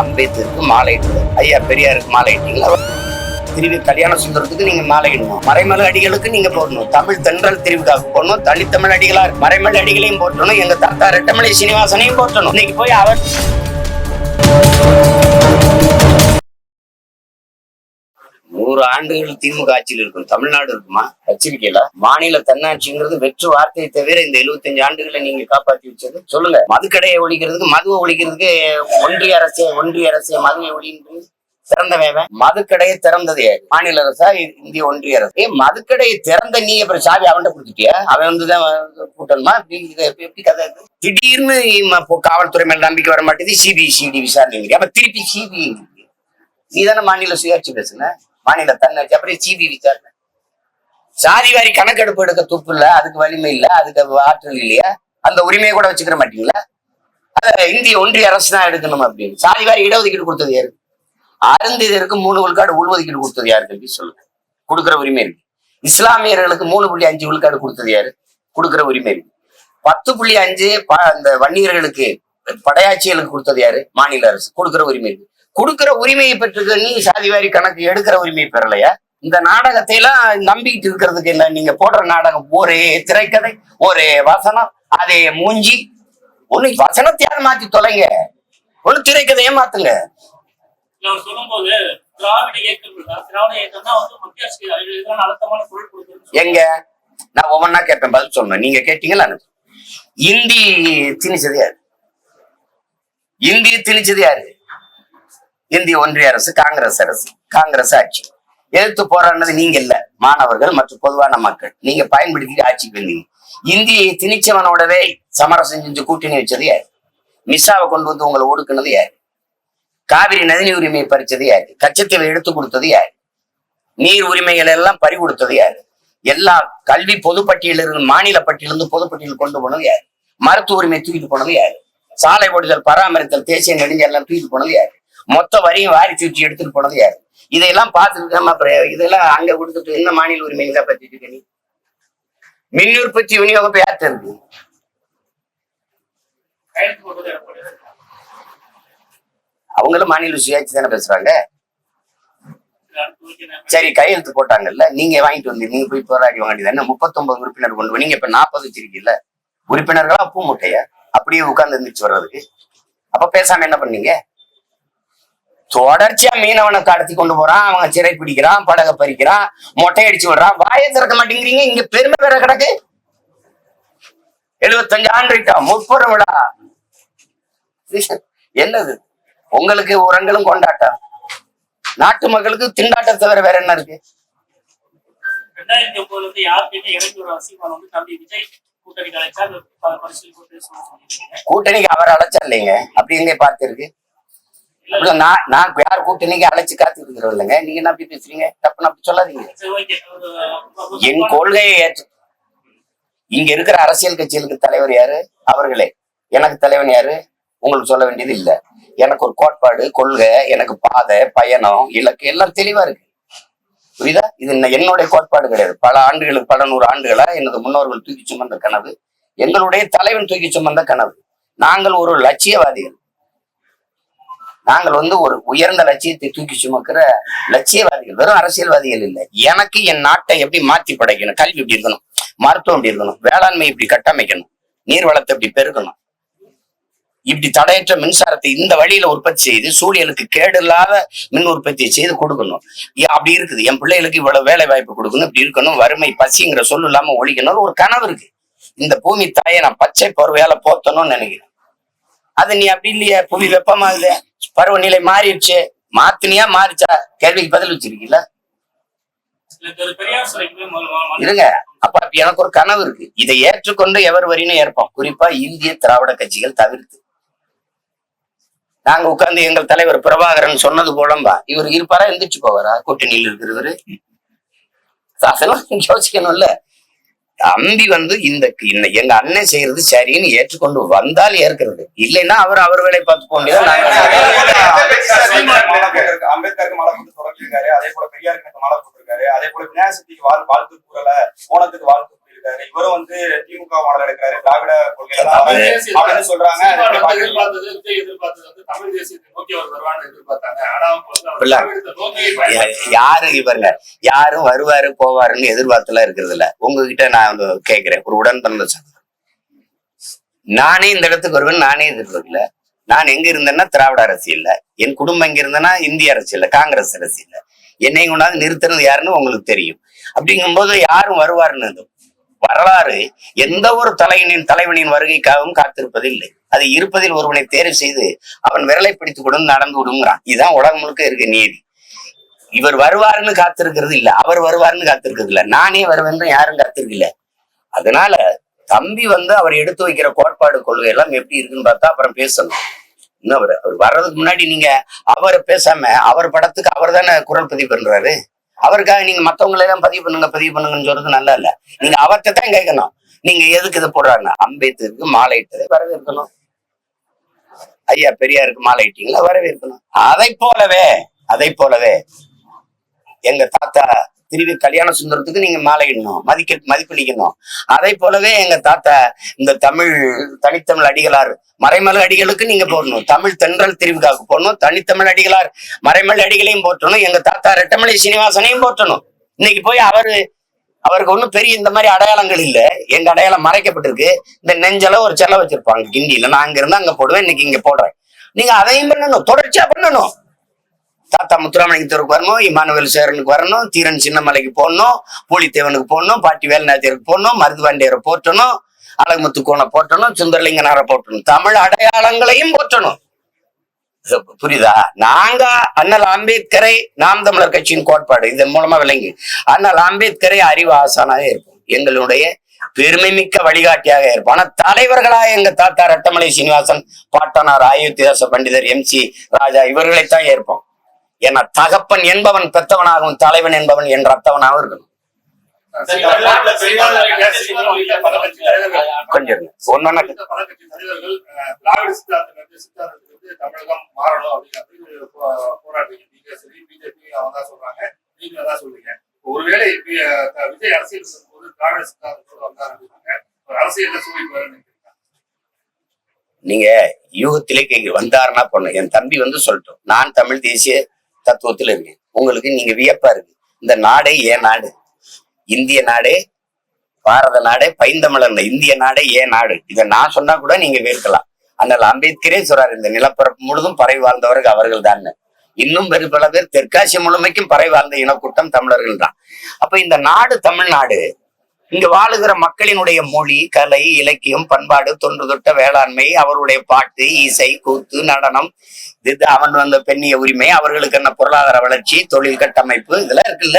அம்பேத்கருக்கு மாலை ஐயா பெரியாருக்கு மாலை இட்டீங்களா? திருவி கல்யாண சுந்தரத்துக்கு நீங்க மாலை இடணும் மறைமலை அடிகளுக்கு நீங்க போடணும். தமிழ் தென்றல் திருவிழாவுக்கு போடணும். தனித்தமிழ் அடிகளா மறைமலை அடிகளையும் போட்டணும் எங்க தாத்தா ரெட்டமலை சீனிவாசனையும் போட்டணும் இன்னைக்கு போய் அவர் நூறு ஆண்டுகள் திமுக ஆட்சியில் இருக்கும். தமிழ்நாடு இருக்குமா? வச்சிருக்கீங்களா? மாநில தன்னாட்சிங்கிறது வெற்று வார்த்தையை தவிர இந்த 75 ஆண்டுகளை நீங்க காப்பாத்தி வச்சது. சொல்லுங்க. மதுக்கடையை ஒழிக்கிறதுக்கு மதுவை ஒழிக்கிறதுக்கு ஒன்றிய அரசே ஒன்றிய அரசே மதுவை ஒழின்றது திறந்தவன் மதுக்கடையை திறந்தது மாநில அரசா இந்திய ஒன்றிய அரசு? மதுக்கடையை திறந்த நீ அப்புறம் சாவி அவன்கிட்ட கொடுத்துட்டியா? அவன் வந்துதான் கூட்டணுமா? எப்படி கதை திடீர்னு காவல்துறை மேல நம்பிக்கை வர மாட்டேது சிபிசிடி விசாரணை அப்ப திருப்பி சிபிஐ நீ தானே மாநில சுயாட்சி பேசுன? மாநில தன்னாட்சி அப்புறம் சிபி விசாரணை சாதி வாரி கணக்கெடுப்பு எடுக்க துப்பு இல்ல அதுக்கு வலிமை இல்ல அதுக்கு ஆற்றல் இல்லையா? அந்த உரிமையை கூட வச்சுக்கிற மாட்டீங்களா? அத இந்திய ஒன்றிய அரசு தான் எடுக்கணும் அப்படின்னு. சாதி வாரி இடஒதுக்கீடு கொடுத்தது யாரு? அருந்திதருக்கு மூணு விழுக்காடு உள்ஒதுக்கீடு கொடுத்தது யாருக்கு அப்படி சொல்லுங்க. கொடுக்குற உரிமை இருக்கு. இஸ்லாமியர்களுக்கு மூணு புள்ளி அஞ்சு விழுக்காடு கொடுத்தது யாரு? கொடுக்குற உரிமை இருக்கு. பத்து புள்ளி அஞ்சு ப- அந்த வன்னியர்களுக்கு படையாட்சிகளுக்கு கொடுத்தது யாரு? மாநில அரசு. கொடுக்குற உரிமை இருக்கு. கொடுக்குற உரிமையை பெற்றுக்க நீ சாதிவாரி கணக்கு எடுக்கிற உரிமையை பெறலையா? இந்த நாடகத்தை எல்லாம் நம்பிக்கிட்டு இருக்கிறதுக்கு என்ன? நீங்க போடுற நாடகம் ஒரே திரைக்கதை ஒரே வசனம் அதே மூஞ்சி. ஒண்ணு வசனத்தையாவது மாத்தி தொலைங்க? ஒண்ணு திரைக்கதையை மாத்துங்க. இல்ல இல்ல, எங்க? நான் ஒவ்வொன்னா கேட்பேன் பதில் சொல்லணும் நீங்க கேட்டீங்களா இந்தி திணிச்சது யாரு? இந்திய திணிச்சது யாரு? இந்திய ஒன்றிய அரசு காங்கிரஸ் அரசு காங்கிரஸ் ஆட்சி. எதிர்த்து போராடினது நீங்க இல்ல மாணவர்கள் மற்றும் பொதுவான மக்கள். நீங்க பயன்படுத்திட்டு ஆட்சிக்கு வந்தீங்க. இந்தியை திணிச்சவனோடவே சமரசம் செஞ்சு கூட்டணி வச்சது யாரு? மிஸ்ஸாவை கொண்டு வந்து உங்களை ஒடுக்குனது யாரு? காவிரி நதிநீர் உரிமையை பறிச்சது யாரு? கச்சத்தீவை எடுத்து கொடுத்தது யாரு? நீர் உரிமைகள் எல்லாம் பறி கொடுத்தது யாரு? எல்லா கல்வி பொதுப்பட்டியலிருந்து மாநில பட்டியலிருந்து பொதுப்பட்டியல் கொண்டு போனது யாரு? மருத்துவ உரிமை தூக்கிட்டு போனது யாரு? சாலை ஓடுதல் பராமரித்தல் தேசிய நெடுஞ்செல்லாம் தூக்கிட்டு போனது யாரு? மொத்த வரியும் வாரி தூக்கி எடுத்துட்டு போனது யாரு? இதையெல்லாம் பார்த்துட்டு நம்ம இதெல்லாம் அங்க கொடுத்துட்டு என்ன மாநில உரிமைகளை பத்திட்டு இருக்க நீ. மின் உற்பத்தி விநியோகம் யார் யார்கிட்ட இருக்கு? அவங்களும் மாநில சுயாட்சி தானே பேசுறாங்க? சரி கையெழுத்து போட்டாங்கல்ல. நீங்க வாங்கிட்டு வந்து நீங்க போய் போராடி வாங்கிட்டு தானே முப்பத்தொன்பது உறுப்பினர் கொண்டு நீங்க இப்ப நாற்பது வச்சிருக்கீங்கல்ல உறுப்பினர்களா பூ மூட்டையா? அப்படியே உட்கார்ந்து இருந்துச்சு வர்றதுக்கு. அப்ப பேசாம என்ன பண்ணீங்க? தொடர்ச்சியா மீனவனை கடத்தி கொண்டு போறான். அவன் சிறை பிடிக்கிறான் படகை பறிக்கிறான் மொட்டை அடிச்சு விடுறான். வாயை திறக்க மாட்டேங்கிறீங்க. இங்க பெருமை வேற கிடக்கு. எழுபத்தஞ்சு ஆண்டு முப்பது விழா. என்னது? உங்களுக்கு உரங்களும் கொண்டாட்டம். நாட்டு மக்களுக்கு திண்டாட்டம் தவிர வேற என்ன இருக்கு? ரெண்டாயிரத்தி ஒன்பதுல யாருக்குமே வந்து தம்பி விஜய் கூட்டணிக்கு அவர் அழைச்சா இல்லைங்க. அப்படி எங்க பார்த்திருக்கு. அப்படி நான் நான் யார் கூட்டணிக்கு அழைச்சு காத்து இருக்கிறோம் இல்லைங்க நீங்க என்ன அப்படி பேசுறீங்க? தப்புன்னு அப்படி சொல்லாதீங்க. என் கொள்கையை ஏற்று இங்க இருக்கிற அரசியல் கட்சிகளுக்கு தலைவர் யாரு? அவர்களே. எனக்கு தலைவன் யாரு? உங்களுக்கு சொல்ல வேண்டியது இல்ல. எனக்கு ஒரு கோட்பாடு கொள்கை எனக்கு பாதை பயணம் இலக்கு எல்லாம் தெளிவா இருக்கு. புரியுதா? இது என்னுடைய கோட்பாடு கிடையாது. பல ஆண்டுகளுக்கு பல நூறு ஆண்டுகளா எனது முன்னோர்கள் தூக்கி சுமந்த கனவு. எங்களுடைய தலைவன் தூக்கி சுமந்த கனவு. நாங்கள் ஒரு லட்சியவாதிகள். நாங்கள் வந்து ஒரு உயர்ந்த லட்சியத்தை தூக்கி சுமக்கிற லட்சியவாதிகள் வெறும் அரசியல்வாதிகள் இல்லை. எனக்கு என் நாட்டை எப்படி மாத்தி படைக்கணும்? கல்வி எப்படி இருக்கணும்? மருத்துவம் எப்படி இருக்கணும்? வேளாண்மை இப்படி கட்டமைக்கணும்? நீர் வளத்தை இப்படி பெருக்கணும்? இப்படி தடையற்ற மின்சாரத்தை இந்த வழியில உற்பத்தி செய்து சூரியனுக்கு கேடு இல்லாத மின் உற்பத்தியை செய்து கொடுக்கணும். அப்படி இருக்குது? என் பிள்ளைகளுக்கு இவ்வளவு வேலை வாய்ப்பு கொடுக்கணும் இப்படி இருக்கணும் வறுமை பசிங்கிற சொல்லு இல்லாம ஒழிக்கணும்னு ஒரு கனவு இருக்கு. இந்த பூமி தாயை நான் பச்சை பருவையால போத்தணும்னு நினைக்கிறேன். அது நீ அப்படி இல்லையே புவி வெப்பமாகுது பருவநிலை மாறிடுச்சு. மாத்தினியா மாறிச்சா கேள்விக்கு பதில் வச்சிருக்கீங்களா? இருங்க. அப்ப அப்ப எனக்கு ஒரு கனவு இருக்கு. இதை ஏற்றுக்கொண்டு எவர் வரினும் ஏற்போம். குறிப்பா இந்திய திராவிட கட்சிகள் தவிர்த்து. நாங்க உட்கார்ந்து எங்கள் தலைவர் பிரபாகரன் சொன்னது போலம்பா. இவர் இருப்பாரா எந்திரிச்சு போவாரா? கூட்டணியில் இருக்கிறவரு. அதெல்லாம் யோசிக்கணும்ல. தம்பி வந்து இந்த எங்க அண்ணன் செய்யறது சரின்னு ஏற்றுக்கொண்டு வந்தால் ஏற்கிறது. இல்லைன்னா அவர் அவர் வேலையை பார்த்து அம்பேத்கருக்கு அம்பேத்கருக்கு மாலை போட்டு தொடங்கியிருக்காரு அதே போல பெரியாருக்கு மாலை போட்டிருக்காரு அதே போல வாழ் வாழ்த்து கூறல ஓணத்துக்கு வாழ்த்து கூறியிருக்காரு இவரும் வந்து திமுக மாடல் எடுக்கிறாரு. திராவிட அப்படின்னு சொல்றாங்க. யாரு இவருங்க? யாரும் வருவாரு போவாருன்னு எதிர்பார்த்துலாம் இருக்கிறது இல்ல உங்ககிட்ட நான் கேக்குறேன் ஒரு உடன் பிறந்த நானே இந்த இடத்துக்கு வருவேன் நானே எதிர்பார்க்கல. நான் எங்க இருந்தேன்னா திராவிட அரசியல்ல. என் குடும்பம் எங்க இருந்தேன்னா இந்திய அரசியல்ல காங்கிரஸ் அரசியல்ல. என்னை கொண்டாந்து நிறுத்தினது யாருன்னு உங்களுக்கு தெரியும். அப்படிங்கும்போது யாரும் வருவாருன்னு வரலாறு எந்த ஒரு தலைவனின் தலைவனின் வருகைக்காகவும் காத்திருப்பதில்லை. அது இருப்பதில் ஒருவனை தேர்வு செய்து அவன் விரலை பிடித்து கொண்டு நடந்து விடுங்கிறான். இதுதான் உலகம் முழுக்க இருக்க நீதி. இவர் வருவாருன்னு காத்திருக்கிறது இல்ல. அவர் வருவாருன்னு காத்திருக்கிறது இல்ல. நானே வருவேன்னு யாரும் காத்திருக்கல. அதனால தம்பி வந்து அவர் எடுத்து வைக்கிற கோட்பாடு கொள்கை எல்லாம் எப்படி இருக்குன்னு பார்த்தா அப்புறம் பேசணும். இன்னும் அவர் அவர் வர்றதுக்கு முன்னாடி நீங்க அவரை பேசாம அவர் படத்துக்கு அவர் தானே குரல் பதிவு பண்றாரு? அவருக்காக நீங்க மத்தவங்களை எல்லாம் பதிவு பண்ணுங்க பதிவு பண்ணுங்கன்னு சொல்றது நல்லா இல்ல நீங்க அவர்கிட்ட தான் கேட்கணும். நீங்க எதுக்கு இது போடுறாருன்னு அம்பேத்கருக்கு மாலை இட்டதை வரவேற்கணும். ஐயா பெரியாருக்கு மாலை இட்டீங்களா வரவேற்கணும். அதை போலவே அதை போலவே எங்க தாத்தா திருவி கல்யாண சுந்தரத்துக்கு நீங்க மாலையிடணும் மதிக்க மதிப்பளிக்கணும் அதை போலவே எங்க தாத்தா இந்த தமிழ் தனித்தமிழ் அடிகளார் மறைமலை அடிகளுக்கு நீங்க போடணும். தமிழ் தென்றல் திருவிழாவுக்கு போடணும் தனித்தமிழ் அடிகளார் மறைமலை அடிகளையும் போற்றணும் எங்க தாத்தா ரெட்டமலை சீனிவாசனையும் போற்றணும். இன்னைக்கு போய் அவரு அவருக்கு ஒண்ணும் பெரிய இந்த மாதிரி அடையாளங்கள் இல்ல. எங்க அடையாளம் மறைக்கப்பட்டிருக்கு. இந்த நெஞ்சல ஒரு செல வச்சிருப்பாங்க கிண்டியில. நான் அங்க இருந்து அங்க போடுவேன் இன்னைக்கு இங்க போடுறேன். நீங்க அதையும் பண்ணணும் தொடர்ச்சியா பண்ணணும். தாத்தா முத்துராமலிங்கத்தூருக்கு வரணும் இமானுவேல் சேரனுக்கு வரணும் தீரன் சின்னமலைக்கு போடணும் போலித்தேவனுக்கு போடணும் பாட்டி வேலுநாத்தியருக்கு போடணும் மருதுவாண்டியரை போற்றணும் அழகுமுத்து கோணை போற்றணும் சுந்தரலிங்கனாரை போற்றணும். தமிழ் அடையாளங்களையும் போற்றணும். புரியுதா? நாங்க அண்ணல் அம்பேத்கரை நாம் தமிழர் கட்சியின் கோட்பாடு இதன் மூலமா விளங்கி. அண்ணல் அம்பேத்கரை அறிவு ஆசானாக இருப்போம். எங்களுடைய பெருமை மிக்க வழிகாட்டியாக இருப்போம். ஆனா தலைவர்களாக எங்க தாத்தா ரட்டமலை சீனிவாசன் பாட்டனார் அயோத்திதாச பண்டிதர் எம் சி ராஜா இவர்களைத்தான் ஏற்போம். ஏன்னா தகப்பன் என்பவன் பெத்தவனாகவும் தலைவன் என்பவன் என் ரத்தவனாகவும் இருக்கணும். கொஞ்சம் நீங்க ஒருவேளை விஜய் அரசியல் சூழ்நிலை யூகத்திலே வந்தாருன்னா பொண்ணு என் தம்பி வந்து சொல்லட்டும். நான் தமிழ் தேசிய தத்துவத்துல இருக்கு. உங்களுக்கு நீங்க வியப்பா இருக்கு. இந்த நாடே ஏன் நாடு? இந்திய நாடே பாரத நாடே பைந்தமிழர் இந்திய நாடே ஏன் நாடு? இதை நான் சொன்னா கூட நீங்க வேர்க்கலாம். ஆனால் அம்பேத்கரே சொல்றாரு இந்த நிலப்பரப்பு முழுதும் பறை வாழ்ந்தவர்கள் அவர்கள் தான் இன்னும் பெரு பல பேர் தெற்காசிய முழுமைக்கும் பறை வாழ்ந்த இனக்கூட்டம் தமிழர்கள் தான். அப்ப இந்த நாடு தமிழ்நாடு. இங்க வாழுகிற மக்களினுடைய மொழி கலை இலக்கியம் பண்பாடு தொன்று தொட்ட வேளாண்மை அவருடைய பாட்டு இசை கூத்து நடனம் இது அவன் வந்த பெண்ணிய உரிமை அவர்களுக்கு என்ன பொருளாதார வளர்ச்சி தொழில் கட்டமைப்பு இதெல்லாம் இருக்குல்ல?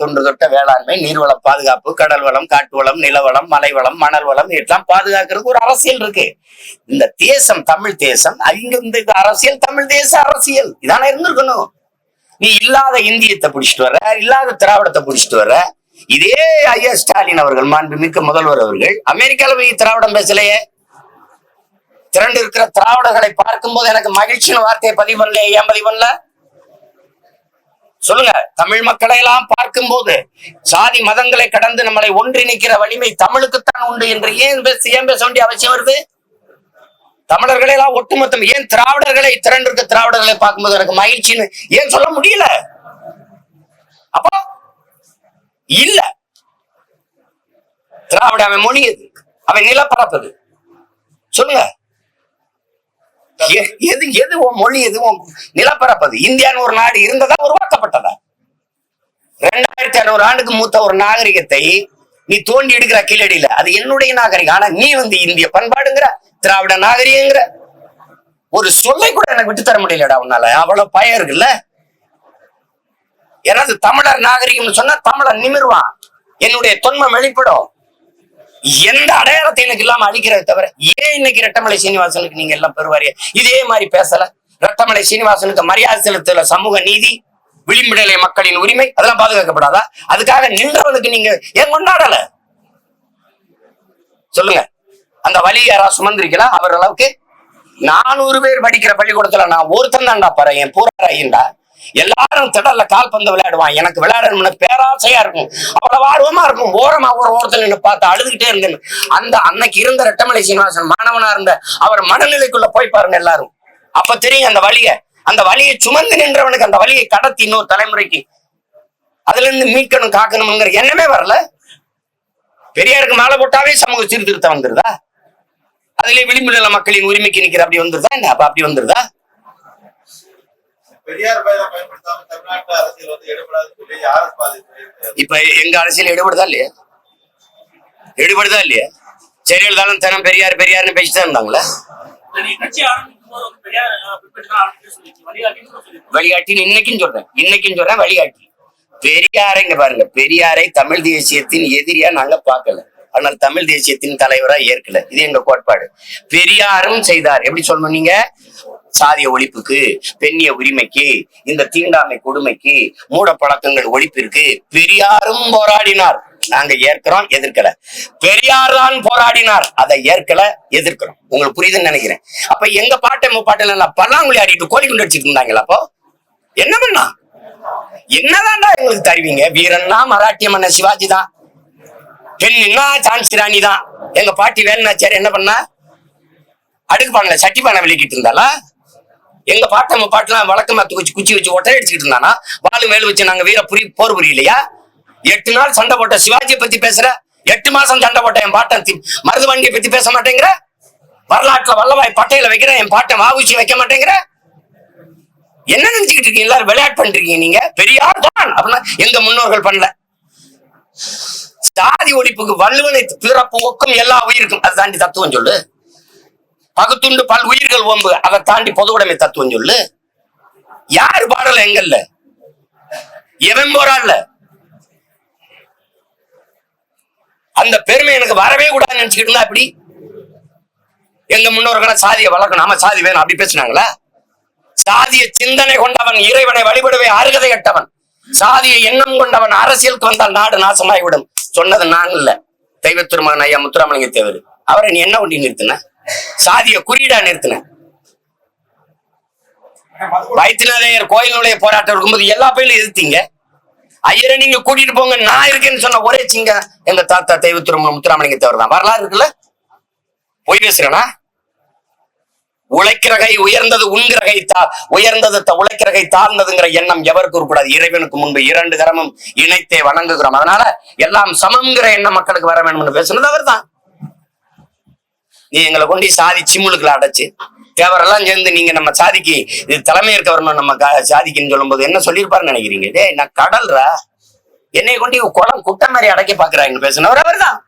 தொன்று தொட்ட வேளாண்மை நீர்வள பாதுகாப்பு கடல் வளம் காட்டு வளம் நிலவளம் மலை வளம் மணல் வளம் இதெல்லாம் பாதுகாக்கிறதுக்கு ஒரு அரசியல் இருக்கு. இந்த தேசம் தமிழ் தேசம் அங்கிருந்து இந்த அரசியல் தமிழ் தேச அரசியல். இதானே இருந்திருக்கணும். நீ இல்லாத இந்தியத்தை பிடிச்சிட்டு வர இல்லாத திராவிடத்தை பிடிச்சிட்டு வர இதே ஐயா ஸ்டாலின் அவர்கள் மாண்புமிக்க முதல்வர் அவர்கள் அமெரிக்கால போய் திராவிடம் பேசலையே? திரண்டு இருக்கிற திராவிடர்களை பார்க்கும்போது எனக்கு மகிழ்ச்சியின் வார்த்தையை பதிவு பண்ணல ஏன் பதிவு பண்ணல? சொல்லுங்க. தமிழ் மக்களை எல்லாம் பார்க்கும்போது சாதி மதங்களை கடந்து நம்மளை ஒன்றிணைக்கிற வலிமை தமிழுக்குத்தான் உண்டு என்று ஏன் பேச ஏன் பேச வேண்டிய அவசியம் வருது? தமிழர்களை எல்லாம் ஒட்டுமொத்தம் ஏன் திராவிடர்களை திரண்டு இருக்க திராவிடர்களை பார்க்கும்போது எனக்கு மகிழ்ச்சின்னு ஏன் சொல்ல முடியல? அப்போ இல்ல. திராவிட அவன் மொழி அது அவன் நிலப்பரப்பது. சொல்லுங்க. எது எது உன் மொழி எது உன் நிலப்பரப்பது இந்தியான்னு ஒரு நாடு இருந்ததா உருவாக்கப்பட்டதா? ரெண்டாயிரத்தி அறுநூறு ஆண்டுக்கு மூத்த ஒரு நாகரிகத்தை நீ தோண்டி எடுக்கிற கீழடியில. அது என்னுடைய நாகரிகம். ஆனா நீ வந்து இந்திய பண்பாடுங்கிற திராவிட நாகரிகங்கிற. ஒரு சொல்லை கூட எனக்கு விட்டு தர முடியலடா உன்னால. அவ்வளவு பயம் இருக்குல்ல? யாராவது தமிழர் நாகரிகம்னு சொன்னா தமிழர் நிமிர்வான். என்னுடைய தொன்மம் வெளிப்படும். எந்த அடையாளத்தை எனக்கு இல்லாம அழிக்கிறத தவிர ஏன் இன்னைக்கு ரெட்டமலை சீனிவாசனுக்கு நீங்க எல்லாம் பெறுவாரியா இதே மாதிரி பேசல. ரெட்டமலை சீனிவாசனுக்கு மரியாதை செலுத்தல சமூக நீதி விளிம்பிடலை மக்களின் உரிமை அதெல்லாம் பாதுகாக்கப்படாதா? அதுக்காக நின்றவனுக்கு நீங்க ஏன் கொண்டாடல? சொல்லுங்க. அந்த வழி யாரா சுமந்திருக்கலாம் அவர் அளவுக்கு நானூறு பேர் படிக்கிற பள்ளிக்கூடத்துல நான் ஒருத்தன் தான்டா பாரு என் பூரா ஐயன்டா எல்லாரும் திடல்ல கால்பந்து விளையாடுவான். எனக்கு விளையாடணும்னு பேராசையா இருக்கும். அவ்வளவு ஆர்வமா இருக்கும். ஓரமா ஒரு ஓரத்துல நின்று பார்த்து அழுதுகிட்டே இருந்தேன். அந்த அன்னைக்கு இருந்த ரெட்டமலை சீனிவாசன் மாணவனா இருந்த அவர் மனநிலைக்குள்ள போய் பாருங்க எல்லாரும். அப்ப தெரியும் அந்த வழிய. அந்த வழியை சுமந்து நின்றவனுக்கு அந்த வழியை கடத்தி இன்னொரு தலைமுறைக்கு. அதுல இருந்து மீட்கணும் காக்கணும்ங்கிற எண்ணமே வரல. பெரியாருக்கு மாலை போட்டாவே சமூக சீர்திருத்தம் வந்துருதா? அதுல விளிம்புல மக்களின் உரிமைக்கு நிக்கிற அப்படி வந்துருதா? என்ன? அப்ப அப்படி வந்துருதா? பெரியார் பெயரை பயன்படுத்தாம தமிழ்நாட்டு அரசியல் வந்து எடுபடாதுன்னு சொல்லி யாரும் பாதிப்பு? இப்ப எங்க அரசியல் எடுபடுதா இல்லையா? எடுபடுதா இல்லையா? ஜெயலலிதாலும் தினம் பெரியார் பெரியார்னு பேசிட்டு இருந்தாங்களா? வழிகாட்டின்னு இன்னைக்கும் சொல்றேன். இன்னைக்கும் சொல்றேன் வழிகாட்டி. பெரியாரை இங்க பாருங்க. பெரியாரை தமிழ் தேசியத்தின் எதிரியா நாங்க பார்க்கல. ஆனால் தமிழ் தேசியத்தின் தலைவரா ஏற்கல. இது எங்க கோட்பாடு. பெரியாரும் செய்தார். எப்படி சொல்லணும் நீங்க? சாதிய ஒழிப்புக்கு பெண்ணிய உரிமைக்கு இந்த தீண்டாமை கொடுமைக்கு மூட பழக்கங்கள் ஒழிப்பிற்கு பெரியாரும் போராடினார். நாங்க ஏற்கிறோம் எதிர்க்கல. பெரியார் தான் போராடினார். அதை ஏற்கல எதிர்க்கிறோம். உங்களுக்கு புரியுதுன்னு நினைக்கிறேன். அப்ப எங்க பாட்டை முப்பாட்டில் பல்லாங்குழி ஆடிட்டு கோழி குண்டு அடிச்சிட்டு இருந்தாங்களா அப்போ? என்ன பண்ணா? என்னதான்டா எங்களுக்கு தருவீங்க? வீரன்னா மராட்டிய மன்ன சிவாஜி தான். பெண்ணுன்னா சான்சி ராணி தான். எங்க பாட்டி வேலுநாச்சியார் என்ன பண்ணா? அடுக்கு பானையில சட்டி பானை விளக்கிட்டு இருந்தாலா எங்க பாட்டு நம்ம பாட்டுலாம் வழக்கமா குச்சி குச்சி வச்சு ஒட்டை அடிச்சுக்கிட்டு இருந்தானா? வாழு மேல் வச்சு நாங்க வீர புரிய போர் புரியலையா? எட்டு நாள் சண்டை போட்ட சிவாஜியை பத்தி பேசுற? எட்டு மாசம் சண்டை போட்ட என் பாட்டன் தி- மருதுவண்டியை பத்தி பேச மாட்டேங்கிற? வரலாற்றுல வல்லவாய் பட்டையில வைக்கிற என் பாட்டை மாவுச்சி வைக்க மாட்டேங்கிற? என்ன நினைச்சுக்கிட்டு இருக்கீங்க? எல்லாரும் விளையாட்டு பண்றீங்க நீங்க? பெரியார் தான்! அப்படின்னா எங்க முன்னோர்கள் பண்ணல. சாதி ஒழிப்புக்கு வள்ளுவனை பிறப்பு ஒக்கும் எல்லா உயிருக்கும். அதை தாண்டி தத்துவம் சொல்லு. பகுத்துண்டு பல் உயிர்கள் ஓம்பு. அதை தாண்டி பொதுவுடைமை தத்துவம் சொல்லு. யாரு பாடல எங்கல்ல எவன் போராடல அந்த பெருமை எனக்கு வரவே கூடாதுன்னு நினைச்சுக்கிட்டு இருந்தா அப்படி எங்க முன்னோர்களை சாதியை வளர்க்கணும். ஆமா சாதி வேணும். அப்படி பேசுனாங்களா? சாதிய சிந்தனை கொண்டவன் இறைவனை வழிபடவே அருகதை கட்டவன். சாதிய எண்ணம் கொண்டவன் அரசியலுக்கு வந்தால் நாடு நாசமாகிவிடும். சொன்னது நான் இல்ல தெய்வ திருமகன் ஐயா முத்துராமலிங்க தேவர். அவரை நீ என்ன ஒண்டி நிறுத்தின? சாதிய குறியீடா நிறுத்தின. வைத்தியநாதையர் கோயிலுடைய போராட்டம் இருக்கும்போது எல்லா பயிலும் எதிர்த்தீங்க. ஐயரை நீங்க கூட்டிட்டு போங்க நான் இருக்கேன்னு சொன்ன ஒரே சிங்க எங்க தாத்தா தெய்வ திருமணம் முத்துராமலிங்க தேவர் தான். வரலாறு இருக்குல்ல? பொய் பேசுறேனா? உழைக்கிற கை உயர்ந்தது உண்கிற கை தா உயர்ந்தது த- உழைக்கிற கை தாழ்ந்ததுங்கிற எண்ணம் எவருக்கு இருக்கக்கூடாது. இறைவனுக்கு முன்பு இரண்டு கரமும் இணைத்தே வணங்குகிறோம். அதனால எல்லாம் சமம்ங்கிற எண்ணம் மக்களுக்கு வர வேண்டும் என்று பேசுனது அவர்தான். நீ எங்களை கொண்டு சாதி சிம்முளுக்குள்ள அடைச்சு தேவரெல்லாம் சேர்ந்து நீங்க நம்ம சாதிக்கு இது தலைமை இருக்க வரணும் நம்ம சாதிக்குன்னு சொல்லும்போது என்ன சொல்லியிருப்பாருன்னு நினைக்கிறீங்க? டேய் நான் கடல்ரா என்னை கொண்டு குளம் குட்டை மாதிரி அடைக்க பாக்குறாங்க பேசினவர் அவர்தான்.